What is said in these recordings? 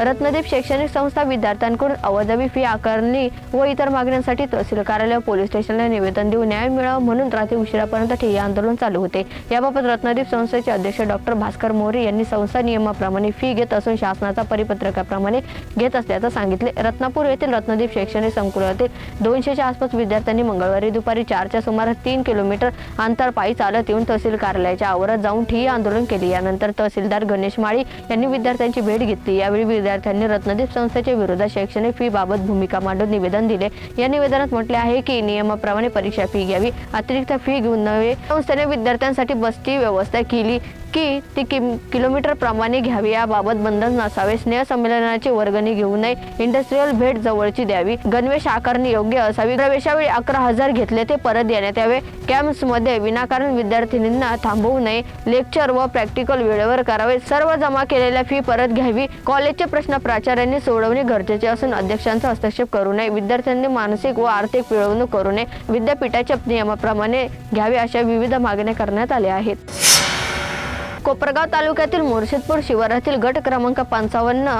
रत्नदीप शैक्षणिक संस्था विद्यार्थ्यांकडून अवजवी फी आकारणी व इतर मागण्यांसाठी तहसील कार्यालय पोलीस स्टेशनला निवेदन देऊन न्याय मिळावा म्हणून रात्री उशिरापर्यंत ठिय्या आंदोलन चालू होते. याबाबत रत्नदीप संस्थेचे अध्यक्ष डॉक्टर भास्कर मोरे यांनी संस्था नियमाप्रमाणे फी घेत असून शासनाचा परिपत्रकाप्रमाणे घेत असल्याचं सांगितले. रत्नापूर येथील रत्नदीप शैक्षणिक संकुलातील दोनशेच्या आसपास विद्यार्थ्यांनी मंगळवारी दुपारी चारच्या सुमारास तीन किलोमीटर अंतर पायी चालत येऊन तहसील कार्यालयाच्या आवारात जाऊन ठिय्या आंदोलन केले. यानंतर तहसीलदार गणेश माळी यांनी विद्यार्थ्यांची भेट घेतली. यावेळी विद्यार्थ्यांनी रत्नदीप संस्थेच्या विरोधात शैक्षणिक फी बाबत भूमिका मांडून निवेदन दिले. या निवेदनात म्हटले आहे की नियमाप्रमाणे परीक्षा फी घ्यावी. अतिरिक्त फी घेऊन नव्हे संस्थेने विद्यार्थ्यांसाठी बसची व्यवस्था केली. की ती किम किलोमीटर प्रमाणे घ्यावी. याबाबत बंधन नसावे. स्नेह संमेलनाची वर्गणी घेऊ नये. इंडस्ट्रीयल भेट जवळची द्यावी. गणवेश आकारणी योग्य असावी. प्रवेशावेळी अकरा हजार घेतले ते परत देण्यात यावे. कॅम्प्समध्ये विनाकारण विद्यार्थिनींना थांबवू नये. लेक्चर व प्रॅक्टिकल वेळेवर करावे. सर्व जमा केलेल्या फी परत घ्यावी. कॉलेजचे प्रश्न प्राचार्यांनी सोडवणे गरजेचे असून अध्यक्षांचा हस्तक्षेप करू नये. विद्यार्थ्यांनी मानसिक व आर्थिक पिळवणूक करू नये. विद्यापीठाच्या नियमाप्रमाणे घ्यावे अशा विविध मागण्या करण्यात आल्या आहेत. कोपरगाव तालुक्यातील मुर्शिदपूर शिवारातील गट क्रमांक पंचावन्न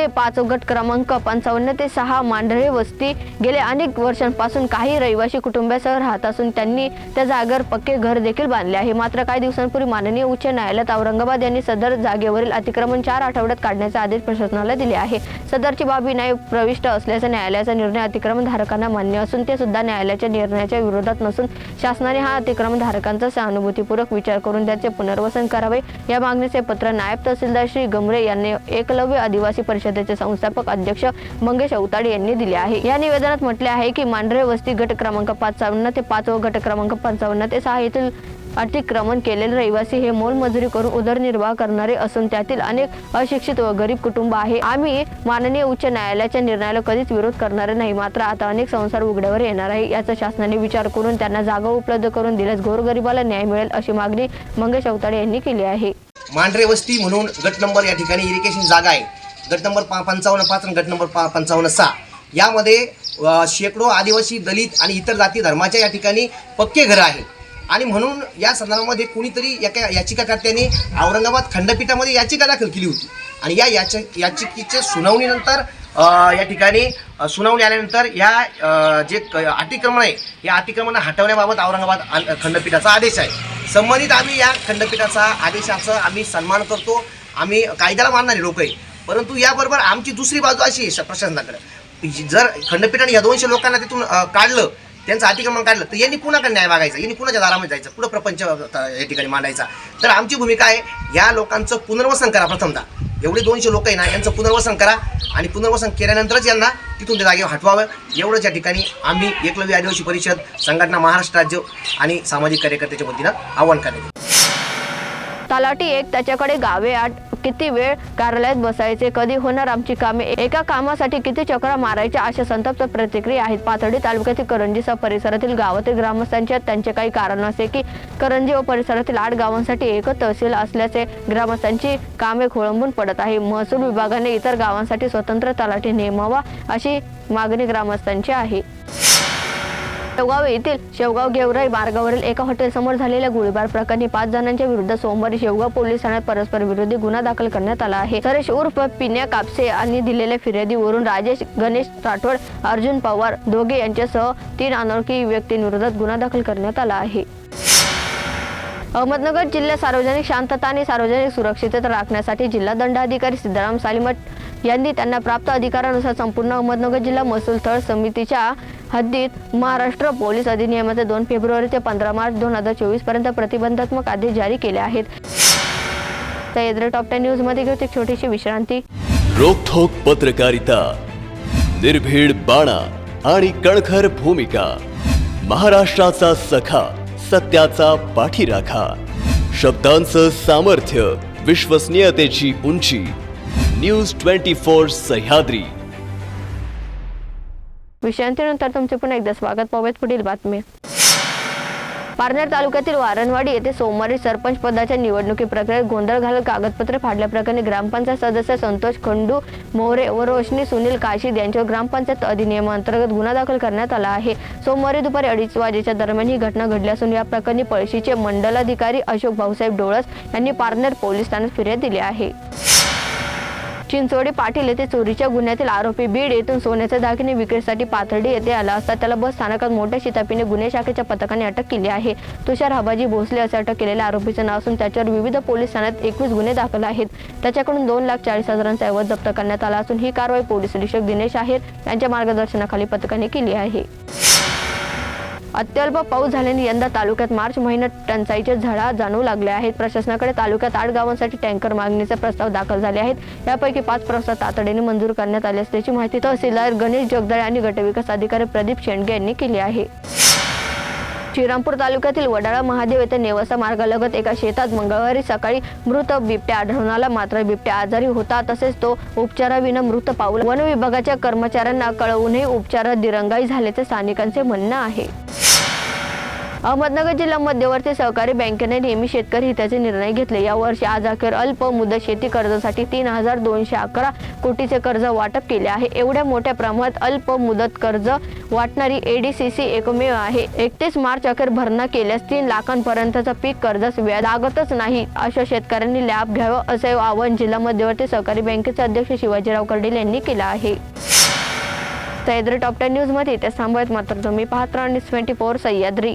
ते पाच गट क्रमांक पंचावन्न ते सहा मांढरे वस्ती गेल्या अनेक वर्षांपासून काही रहिवासी कुटुंबासह राहत असून त्यांनी त्या जागेवर पक्के घर देखील बांधले आहे. मात्र काही दिवसांपूर्वी माननीय उच्च न्यायालयात औरंगाबाद यांनी सदर जागेवरील अतिक्रमण चार आठवड्यात काढण्याचे आदेश प्रशासनाला दिले आहे. सदरची बाबी विनाय प्रविष्ट असल्याचा न्यायालयाचा निर्णय अतिक्रमण धारकांना मान्य असून ते सुद्धा न्यायालयाच्या निर्णयाच्या विरोधात नसून शासनाने हा अतिक्रमण धारकांचा सहानुभूतीपूर्वक विचार करून त्याचे पुनर्वसन करावे. या मागणीचे पत्र नायब तहसीलदार श्री गमरे यांनी एकलव्य आदिवासी परिषद परिषदेचे संस्थापक अध्यक्ष मंगेश अवताडे यांनी दिले आहे. या निवेदनात म्हटले आहे की मांढरे वस्ती गट क्रमांक पंचावन्न ते पाच व गट क्रमांक पंचावन्न ते सहा येथील अतिक्रमण केलेले रहिवासी हे मोलमजुरी करून उदरनिर्वाह करणारे असून त्यातील अनेक अशिक्षित व गरीब कुटुंब आहे. आम्ही माननीय उच्च न्यायालयाच्या निर्णयाला कधीच विरोध करणारे नाही मात्र आता अनेक संसार उघड्यावर येणार आहे. याचा शासनाने विचार करून त्यांना जागा उपलब्ध करून दिल्यास गोरगरिबाला न्याय मिळेल अशी मागणी मंगेश अवताडे यांनी केली आहे. मांढरे वस्ती म्हणून गट नंबर या ठिकाणी इरिगेशन जागा आहे. गट नंबर पा पंचावन्न पाच आणि गट नंबर पा पंचावन्न सहा. यामध्ये शेकडो आदिवासी दलित आणि इतर जाती धर्माच्या या ठिकाणी पक्के घरं आहे. आणि म्हणून या संदर्भामध्ये कुणीतरी एका याचिकाकर्त्याने औरंगाबाद खंडपीठामध्ये याचिका दाखल केली होती. आणि या याच याचिकेच्या सुनावणीनंतर या ठिकाणी सुनावणी आल्यानंतर या जे क- अतिक्रमण आहे या अतिक्रमण हटवण्याबाबत औरंगाबाद आ- खंडपीठाचा आदेश आहे. संबंधित आम्ही या खंडपीठाचा आदेशाचा आम्ही सन्मान करतो. आम्ही कायद्याला मानणारे लोक आहे. परंतु याबरोबर आमची दुसरी बाजू अशी आहे श- प्रशासनाकडे जर खंडपीठाने या दोनशे लोकांना तिथून काढलं त्यांचं अतिक्रमण काढलं तर यांनी कुणाकडे न्याय मागायचा? यांनी कुणाच्या दारामध्ये जायचं? पुढं प्रपंच या ठिकाणी मांडायचा? तर आमची भूमिका आहे या लोकांचं पुनर्वसन करा प्रथमतः एवढे दोनशे लोक आहे ना यांचं पुनर्वसन करा आणि पुनर्वसन केल्यानंतरच यांना तिथून त्या जागेवर हटवावं. एवढंच या ठिकाणी आम्ही एकलव्य आदिवासी परिषद संघटना महाराष्ट्र राज्य आणि सामाजिक कार्यकर्त्याच्या वतीनं आवाहन करण्यात तलाठी एक त्याच्याकडे गावे आठ. किती वेळ कार्यालयात बसायचे? कधी होणार आमची कामे? एका कामासाठी किती चक्रा मारायच्या अशा संतप्त प्रतिक्रिया आहेत? पाथर्डी तालुक्यातील करंजीसह परिसरातील गावातील ग्रामस्थांच्या त्यांचे काही कारण असे की करंजी व परिसरातील आठ गावांसाठी एकच तहसील असल्याचे ग्रामस्थांची कामे खोळंबून पडत आहे. महसूल विभागाने इतर गावांसाठी स्वतंत्र तलाठी नेमावा अशी मागणी ग्रामस्थांची आहे. शेवगाव येथील शेवगाव गेवराई मार्गावरील एका हॉटेलसमोर झालेल्या गोळीबार प्रकरणी पाच जणांच्या विरुद्ध सोमवारी शेवगाव पोलीस ठाण्यात परस्पर विरोधी गुन्हा दाखल करण्यात आला आहे. सरेश उर्फ पिन्या कापसे यांनी दिलेल्या फिर्यादीवरून राजेश गणेश राठोड अर्जुन पवार दोघे यांच्यासह तीन अनोळखी व्यक्तींविरोधात गुन्हा दाखल करण्यात आला आहे. अहमदनगर जिल्ह्यात सार्वजनिक शांतता आणि सार्वजनिक सुरक्षितता राखण्यासाठी जिल्हा दंडाधिकारी सिद्धाराम सालीमठ यांनी त्यांना प्राप्त अधिकारानुसार संपूर्ण अहमदनगर जिल्हा महसूल स्थळ समितीच्या हद्दीत महाराष्ट्र पोलीस अधिनियमाचे दोन फेब्रुवारी ते पंधरा मार्च दोन हजार चोवीसपर्यंत प्रतिबंधात्मक आदेश जारी केले आहेत. सह्याद्री टॉप टेन न्यूजमध्ये घेऊ एक छोटीशी विश्रांती. रोखोक पत्रकारिता निर्भीड बाणा आणि कणखर भूमिका महाराष्ट्राचा सखा सत्याचा पाठीराखा शब्दांचं सामर्थ्य विश्वसनीयतेची उंची न्यूज ट्वेंटी फोर सह्याद्री. विश्रांतीनंतर तुमचे पुन्हा एकदा स्वागत. पाहूयात पुढील बातमी. पारनेर तालुक्यातील वारणवाडी येथे सोमवारी सरपंच पदाच्या निवडणुकी प्रक्रियेत गोंधळ घालत कागदपत्रे फाडल्याप्रकरणी ग्रामपंचायत सदस्य संतोष खंडू मोरे व रोशनी सुनील काशीद यांच्यावर ग्रामपंचायत अधिनियमांतर्गत गुन्हा दाखल करण्यात आला आहे. सोमवारी दुपारी अडीच वाजेच्या दरम्यान ही घटना घडली असून या प्रकरणी पळशीचे मंडलाधिकारी अशोक भाऊसाहेब डोळस यांनी पारनेर पोलीस ठाण्यात फिर्याद दिली आहे. चिंचोडी पाटील येथे चोरीच्या गुन्ह्यातील आरोपी बीड येथून सोन्याचे दागिने विक्रीसाठी पाथर्डी येथे आला असता त्याला बस स्थानकात मोठ्या शितापीने गुन्हे शाखेच्या पथकाने अटक केली आहे. तुषार हबाजी भोसले असे अटक केलेल्या आरोपीचं नाव असून त्याच्यावर विविध पोलीस ठाण्यात एकवीस गुन्हे दाखल आहेत. त्याच्याकडून दोन लाख चाळीस हजारांचा ऐवज जप्त करण्यात आला असून ही कारवाई पोलीस अधीक्षक दिनेश आहेर यांच्या मार्गदर्शनाखाली पथकाने केली आहे. अत्यल्प पाऊस झाल्याने यंदा तालुक्यात मार्च महिन्यात टंचाईचे झळा जाणवू लागले आहेत. प्रशासनाकडे तालुक्यात आठ गावांसाठी टँकर मागणीचे प्रस्ताव दाखल झाले आहेत. यापैकी पाच प्रस्ताव तातडीने मंजूर करण्यात आले असल्याची माहिती तहसीलदार गणेश जगदाळे आणि गटविकास अधिकारी प्रदीप शेंडगे यांनी केली आहे. श्रीरामपूर तालुक्यातील वडाळा महादेव येथे नेवासा मार्गालगत एका शेतात मंगळवारी सकाळी मृत बिबट्या आढळून आला. मात्र बिबट्या आजारी होता तसेच तो उपचाराविना मृत पावला. वन विभागाच्या कर्मचाऱ्यांना कळवूनही उपचारात दिरंगाई झाल्याचे स्थानिकांचे म्हणणं आहे. अहमदनगर जिल्हा मध्यवर्ती सहकारी बँकेने नेहमी शेतकरी हिताचे निर्णय घेतले. या वर्षी आज अखेर अल्प मुदत शेती कर्जासाठी तीन हजार दोनशे अकरा कोटीचे कर्ज वाटप केले आहे. एवढ्या मोठ्या प्रमाणात अल्प मुदत कर्ज वाटणारी एडीसीसी एकमेव आहे. एकतीस मार्च अखेर भरणा केल्यास तीन लाखांपर्यंतचा पीक कर्जास व्याज लागतच नाही अशा शेतकऱ्यांनी लाभ घ्यावा असे आवाहन जिल्हा मध्यवर्ती सहकारी बँकेचे अध्यक्ष शिवाजीराव कर्डील यांनी केलं आहे. सह्याद्री टॉप टेन न्यूजमध्ये ते थांबवत मात्र तुम्ही पाहत राहा twenty four Sahyadri.